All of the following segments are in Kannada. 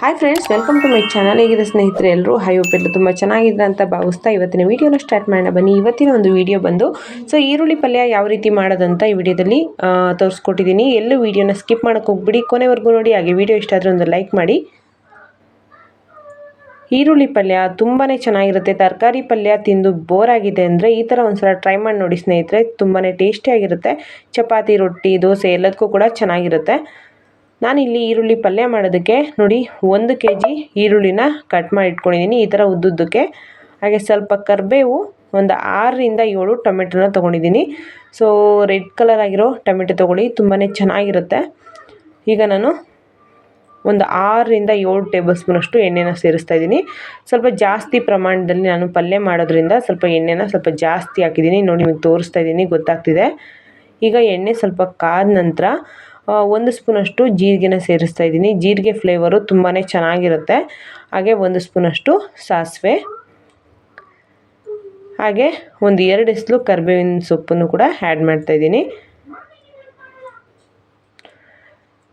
Hi friends welcome to my channel ಹೇಗಿದೆ ಸ್ನೇಹಿತರೆ ಎಲ್ಲರೂ ಹೈ ಒಪ್ಪೆಲ್ಲ ತುಂಬ ಚೆನ್ನಾಗಿದೆ ಅಂತ ಭಾವಿಸ್ತಾ ಇವತ್ತಿನ ವೀಡಿಯೋನ ಸ್ಟಾರ್ಟ್ ಮಾಡೋಣ. ಬನ್ನಿ, ಇವತ್ತಿನ ಒಂದು ವಿಡಿಯೋ ಬಂದು ಸೊ ಈರುಳ್ಳಿ ಪಲ್ಯ ಯಾವ ರೀತಿ ಮಾಡೋದಂತ ಈ ವಿಡಿಯೋದಲ್ಲಿ ತೋರಿಸ್ಕೊಟ್ಟಿದ್ದೀನಿ. ಎಲ್ಲೂ ವೀಡಿಯೋನ ಸ್ಕಿಪ್ ಮಾಡೋಕೆ ಹೋಗ್ಬಿಡಿ. ಕೊನೆವರೆಗೂ ನೋಡಿ, ಹಾಗೆ ವೀಡಿಯೋ ಇಷ್ಟ ಆದರೆ ಒಂದು ಲೈಕ್ ಮಾಡಿ. ಈರುಳ್ಳಿ ಪಲ್ಯ ತುಂಬಾ ಚೆನ್ನಾಗಿರುತ್ತೆ. ತರಕಾರಿ ಪಲ್ಯ ತಿಂದು ಬೋರ್ ಆಗಿದೆ ಅಂದರೆ ಈ ಥರ ಒಂದು ಸಲ ಟ್ರೈ ಮಾಡಿ ನೋಡಿ ಸ್ನೇಹಿತರೆ. ತುಂಬಾ ಟೇಸ್ಟಿಯಾಗಿರುತ್ತೆ ಚಪಾತಿ, ರೊಟ್ಟಿ, ದೋಸೆ ಎಲ್ಲದಕ್ಕೂ ಕೂಡ ಚೆನ್ನಾಗಿರುತ್ತೆ. ನಾನಿಲ್ಲಿ ಈರುಳ್ಳಿ ಪಲ್ಯ ಮಾಡೋದಕ್ಕೆ ನೋಡಿ, ಒಂದು ಕೆ ಜಿ ಈರುಳ್ಳಿನ ಕಟ್ ಮಾಡಿ ಇಟ್ಕೊಂಡಿದ್ದೀನಿ, ಈ ಥರ ಉದ್ದುದ್ದಕ್ಕೆ. ಹಾಗೆ ಸ್ವಲ್ಪ ಕರಿಬೇವು, ಒಂದು ಆರರಿಂದ ಏಳು ಟೊಮೆಟೊನ ತೊಗೊಂಡಿದ್ದೀನಿ. ಸೊ ರೆಡ್ ಕಲರ್ ಆಗಿರೋ ಟೊಮೆಟೊ ತೊಗೊಳ್ಳಿ ತುಂಬಾ ಚೆನ್ನಾಗಿರುತ್ತೆ. ಈಗ ನಾನು ಒಂದು ಆರರಿಂದ ಏಳು ಟೇಬಲ್ ಸ್ಪೂನಷ್ಟು ಎಣ್ಣೆನ ಸೇರಿಸ್ತಾ ಇದ್ದೀನಿ. ಸ್ವಲ್ಪ ಜಾಸ್ತಿ ಪ್ರಮಾಣದಲ್ಲಿ ನಾನು ಪಲ್ಯ ಮಾಡೋದ್ರಿಂದ ಸ್ವಲ್ಪ ಎಣ್ಣೆನ ಸ್ವಲ್ಪ ಜಾಸ್ತಿ ಹಾಕಿದ್ದೀನಿ. ನೋಡಿ, ನಿಮಗೆ ತೋರಿಸ್ತಾ ಇದ್ದೀನಿ, ಗೊತ್ತಾಗ್ತಿದೆ. ಈಗ ಎಣ್ಣೆ ಸ್ವಲ್ಪ ಕಾದ ನಂತರ ಒಂದು ಸ್ಪೂನಷ್ಟು ಜೀರಿಗೆನ ಸೇರಿಸ್ತಾ ಇದ್ದೀನಿ. ಜೀರಿಗೆ ಫ್ಲೇವರು ತುಂಬಾ ಚೆನ್ನಾಗಿರುತ್ತೆ. ಹಾಗೆ ಒಂದು ಸ್ಪೂನಷ್ಟು ಸಾಸಿವೆ. ಹಾಗೆ ಒಂದು ಎರಡು ಎಸಲು ಕರಿಬೇವಿನ ಸೊಪ್ಪನ್ನು ಕೂಡ ಆ್ಯಡ್ ಮಾಡ್ತಾ ಇದ್ದೀನಿ.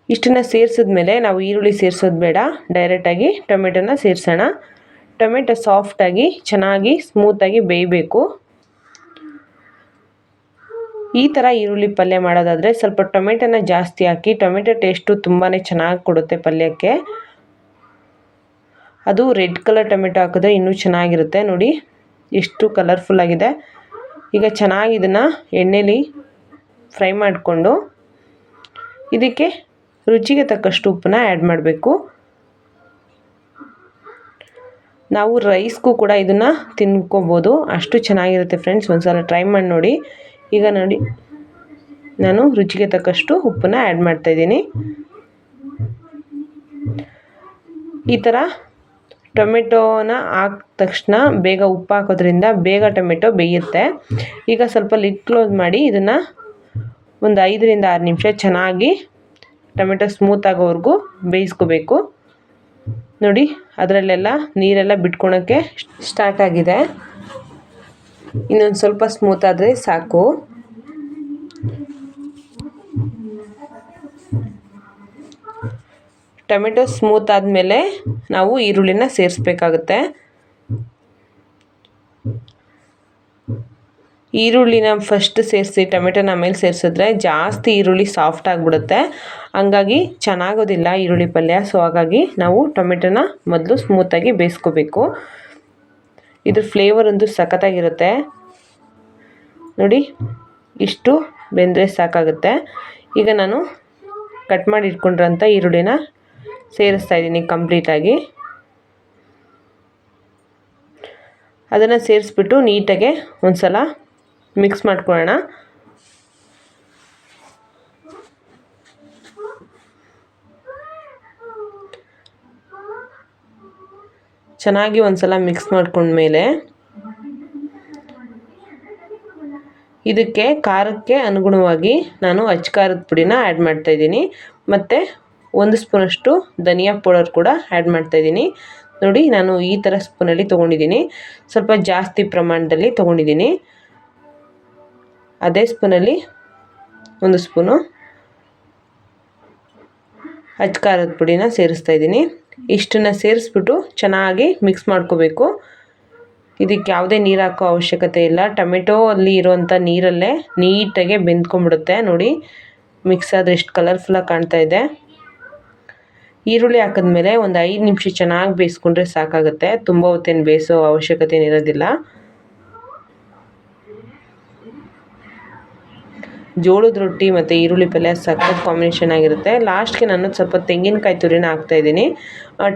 ಇಷ್ಟನ್ನು ಸೇರಿಸಿದ್ಮೇಲೆ ನಾವು ಈರುಳ್ಳಿ ಸೇರಿಸೋದು ಬೇಡ. ಡೈರೆಕ್ಟಾಗಿ ಟೊಮೆಟೊನ ಸೇರಿಸೋಣ. ಟೊಮೆಟೊ ಸಾಫ್ಟಾಗಿ ಚೆನ್ನಾಗಿ ಸ್ಮೂತಾಗಿ ಬೇಯಬೇಕು. ಈ ಥರ ಈರುಳ್ಳಿ ಪಲ್ಯ ಮಾಡೋದಾದರೆ ಸ್ವಲ್ಪ ಟೊಮೆಟೊನ ಜಾಸ್ತಿ ಹಾಕಿ, ಟೊಮೆಟೊ ಟೇಸ್ಟು ತುಂಬಾ ಚೆನ್ನಾಗಿ ಕೊಡುತ್ತೆ ಪಲ್ಯಕ್ಕೆ. ಅದು ರೆಡ್ ಕಲರ್ ಟೊಮೆಟೊ ಹಾಕಿದ್ರೆ ಇನ್ನೂ ಚೆನ್ನಾಗಿರುತ್ತೆ. ನೋಡಿ, ಎಷ್ಟು ಕಲರ್ಫುಲ್ ಆಗಿದೆ. ಈಗ ಚೆನ್ನಾಗಿ ಇದನ್ನು ಎಣ್ಣೆಲಿ ಫ್ರೈ ಮಾಡಿಕೊಂಡು ಇದಕ್ಕೆ ರುಚಿಗೆ ತಕ್ಕಷ್ಟು ಉಪ್ಪನ್ನ ಆ್ಯಡ್ ಮಾಡಬೇಕು. ನಾವು ರೈಸ್ಗೂ ಕೂಡ ಇದನ್ನು ತಿನ್ಕೋಬೋದು. ಅಷ್ಟು ಚೆನ್ನಾಗಿರುತ್ತೆ ಫ್ರೆಂಡ್ಸ್ ಒಂದ್ಸಲ ಟ್ರೈ ಮಾಡಿ ನೋಡಿ. ಈಗ ನೋಡಿ, ನಾನು ರುಚಿಗೆ ತಕ್ಕಷ್ಟು ಉಪ್ಪನ್ನ ಆ್ಯಡ್ ಮಾಡ್ತಾಯಿದ್ದೀನಿ ಈ ಥರ ಟೊಮೆಟೋನ ಹಾಕಿದ ತಕ್ಷಣ ಬೇಗ ಉಪ್ಪು ಹಾಕೋದ್ರಿಂದ ಬೇಗ ಟೊಮೆಟೊ ಬೇಯುತ್ತೆ. ಈಗ ಸ್ವಲ್ಪ ಲಿಡ್ ಕ್ಲೋಸ್ ಮಾಡಿ ಇದನ್ನು ಒಂದು ಐದರಿಂದ ಆರು ನಿಮಿಷ ಚೆನ್ನಾಗಿ ಟೊಮೆಟೊ ಸ್ಮೂತ್ ಆಗೋವರೆಗೂ ಬೇಯಿಸ್ಕೋಬೇಕು. ನೋಡಿ, ಅದರಲ್ಲೆಲ್ಲ ನೀರೆಲ್ಲ ಬಿಟ್ಕೊಳಕ್ಕೆ ಸ್ಟಾರ್ಟ್ ಆಗಿದೆ. ಇನ್ನೊಂದು ಸ್ವಲ್ಪ ಸ್ಮೂತ್ ಆದರೆ ಸಾಕು. ಟೊಮೆಟೊ ಸ್ಮೂತ್ ಆದಮೇಲೆ ನಾವು ಈರುಳ್ಳಿನ ಸೇರಿಸ್ಬೇಕಾಗುತ್ತೆ. ಈರುಳ್ಳಿನ ಫಸ್ಟ್ ಸೇರಿಸಿ, ಟೊಮೆಟೊನ ಆಮೇಲೆ ಸೇರಿಸಿದ್ರೆ ಜಾಸ್ತಿ ಈರುಳ್ಳಿ ಸಾಫ್ಟ್ ಆಗಿಬಿಡುತ್ತೆ. ಹಂಗಾಗಿ ಚೆನ್ನಾಗೋದಿಲ್ಲ ಈರುಳ್ಳಿ ಪಲ್ಯ ಸೊ ಹಾಗಾಗಿ ನಾವು ಟೊಮೆಟೊನ ಮೊದಲು ಸ್ಮೂತಾಗಿ ಬೇಯಿಸ್ಕೋಬೇಕು. ಇದ್ರ ಫ್ಲೇವರ್ ಒಂದು ಸಖತ್ತಾಗಿರುತ್ತೆ. ನೋಡಿ, ಇಷ್ಟು ಬೆಂದರೆ ಸಾಕಾಗುತ್ತೆ. ಈಗ ನಾನು ಕಟ್ ಮಾಡಿ ಇಟ್ಕೊಂಡಿರೋಂಥ ಈರುಳ್ಳಿನ ಸೇರಿಸ್ತಾ ಇದ್ದೀನಿ ಕಂಪ್ಲೀಟಾಗಿ ಅದನ್ನು ಸೇರಿಸ್ಬಿಟ್ಟು ನೀಟಾಗೆ ಒಂದು ಸಲ ಮಿಕ್ಸ್ ಮಾಡ್ಕೊಳ್ಳೋಣ. ಚೆನ್ನಾಗಿ ಒಂದು ಸಲ ಮಿಕ್ಸ್ ಮಾಡ್ಕೊಂಡ್ಮೇಲೆ ಇದಕ್ಕೆ ಖಾರಕ್ಕೆ ಅನುಗುಣವಾಗಿ ನಾನು ಅಚ್ಚ ಖಾರದ ಪುಡಿನ ಆ್ಯಡ್ ಮಾಡ್ತಾಯಿದ್ದೀನಿ ಮತ್ತು ಒಂದು ಸ್ಪೂನಷ್ಟು ಧನಿಯಾ ಪೌಡರ್ ಕೂಡ ಆ್ಯಡ್ ಮಾಡ್ತಾಯಿದ್ದೀನಿ ನೋಡಿ, ನಾನು ಈ ಥರ ಸ್ಪೂನಲ್ಲಿ ತೊಗೊಂಡಿದ್ದೀನಿ. ಸ್ವಲ್ಪ ಜಾಸ್ತಿ ಪ್ರಮಾಣದಲ್ಲಿ ತೊಗೊಂಡಿದ್ದೀನಿ. ಅದೇ ಸ್ಪೂನಲ್ಲಿ ಒಂದು ಸ್ಪೂನು ಅಚ್ಚ ಖಾರದ ಪುಡಿನ ಸೇರಿಸ್ತಾ ಇದ್ದೀನಿ. ಇಷ್ಟನ್ನು ಸೇರಿಸ್ಬಿಟ್ಟು ಚೆನ್ನಾಗಿ ಮಿಕ್ಸ್ ಮಾಡ್ಕೋಬೇಕು. ಇದಕ್ಕೆ ಯಾವುದೇ ನೀರು ಹಾಕೋ ಅವಶ್ಯಕತೆ ಇಲ್ಲ. ಟೊಮೆಟೊ ಅಲ್ಲಿ ಇರೋವಂಥ ನೀರಲ್ಲೇ ನೀಟಾಗೆ ಬೆಂದ್ಕೊಂಬಿಡುತ್ತೆ ನೋಡಿ ಮಿಕ್ಸ್ ಆದರೆ ಎಷ್ಟು ಕಲರ್ಫುಲ್ಲಾಗಿ ಕಾಣ್ತಾ ಇದೆ. ಈರುಳ್ಳಿ ಹಾಕಿದ್ಮೇಲೆ ಒಂದು ಐದು ನಿಮಿಷ ಚೆನ್ನಾಗಿ ಬೇಯಿಸ್ಕೊಂಡ್ರೆ ಸಾಕಾಗುತ್ತೆ. ತುಂಬ ಹೊತ್ತೇನು ಬೇಯಿಸೋ ಅವಶ್ಯಕತೆ ಏನಿರೋದಿಲ್ಲ ಜೋಳದ ರೊಟ್ಟಿ ಮತ್ತು ಈರುಳ್ಳಿ ಪಲ್ಯ ಸಖತ್ ಕಾಂಬಿನೇಷನ್ ಆಗಿರುತ್ತೆ. ಲಾಸ್ಟ್ಗೆ ನಾನು ಸ್ವಲ್ಪ ತೆಂಗಿನಕಾಯಿ ತುರಿನ ಹಾಕ್ತಾಯಿದ್ದೀನಿ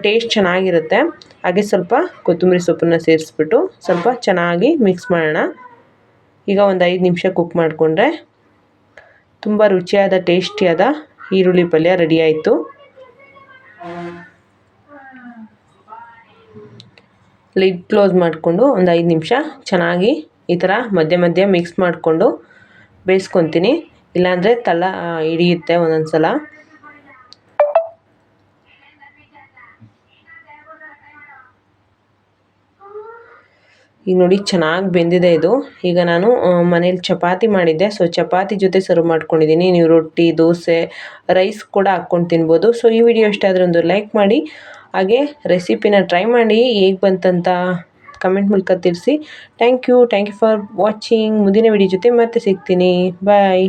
ಟೇಸ್ಟ್ ಚೆನ್ನಾಗಿರುತ್ತೆ. ಹಾಗೆ ಸ್ವಲ್ಪ ಕೊತ್ತಂಬರಿ ಸೊಪ್ಪನ್ನು ಸೇರಿಸ್ಬಿಟ್ಟು ಸ್ವಲ್ಪ ಚೆನ್ನಾಗಿ ಮಿಕ್ಸ್ ಮಾಡೋಣ. ಈಗ ಒಂದು ಐದು ನಿಮಿಷ ಕುಕ್ ಮಾಡಿಕೊಂಡ್ರೆ ತುಂಬ ರುಚಿಯಾದ ಟೇಸ್ಟಿಯಾದ ಈರುಳ್ಳಿ ಪಲ್ಯ ರೆಡಿ ಆಯಿತು. ಲಿಡ್ ಕ್ಲೋಸ್ ಮಾಡಿಕೊಂಡು ಒಂದು ಐದು ನಿಮಿಷ ಚೆನ್ನಾಗಿ ಈ ಥರ ಮಧ್ಯೆ ಮಧ್ಯೆ ಮಿಕ್ಸ್ ಮಾಡಿಕೊಂಡು ಬೇಯಿಸ್ಕೊತೀನಿ. ಇಲ್ಲಾಂದರೆ ತಲ ಹಿಡಿಯುತ್ತೆ ಒಂದೊಂದು ಸಲ ಈಗ ನೋಡಿ ಚೆನ್ನಾಗಿ ಬೆಂದಿದೆ ಇದು. ಈಗ ನಾನು ಮನೇಲಿ ಚಪಾತಿ ಮಾಡಿದ್ದೆ. ಸೊ, ಚಪಾತಿ ಜೊತೆ ಸರ್ವ್ ಮಾಡ್ಕೊಂಡಿದ್ದೀನಿ. ನೀವು ರೊಟ್ಟಿ, ದೋಸೆ, ರೈಸ್ ಕೂಡ ಹಾಕ್ಕೊಂಡು ತಿನ್ಬೋದು. ಸೊ, ಈ ವಿಡಿಯೋ ಇಷ್ಟ ಆದರೆ ಒಂದು ಲೈಕ್ ಮಾಡಿ. ಹಾಗೆ ರೆಸಿಪಿನ ಟ್ರೈ ಮಾಡಿ. ಹೇಗೆ ಬಂತಂತ ಕಮೆಂಟ್ ಮೂಲಕ ತಿಳಿಸಿ thank you thank you for watching ಮುಂದಿನ ವಿಡಿಯೋ ಜೊತೆ ಮತ್ತೆ ಸಿಗ್ತೀನಿ ಬಾಯ್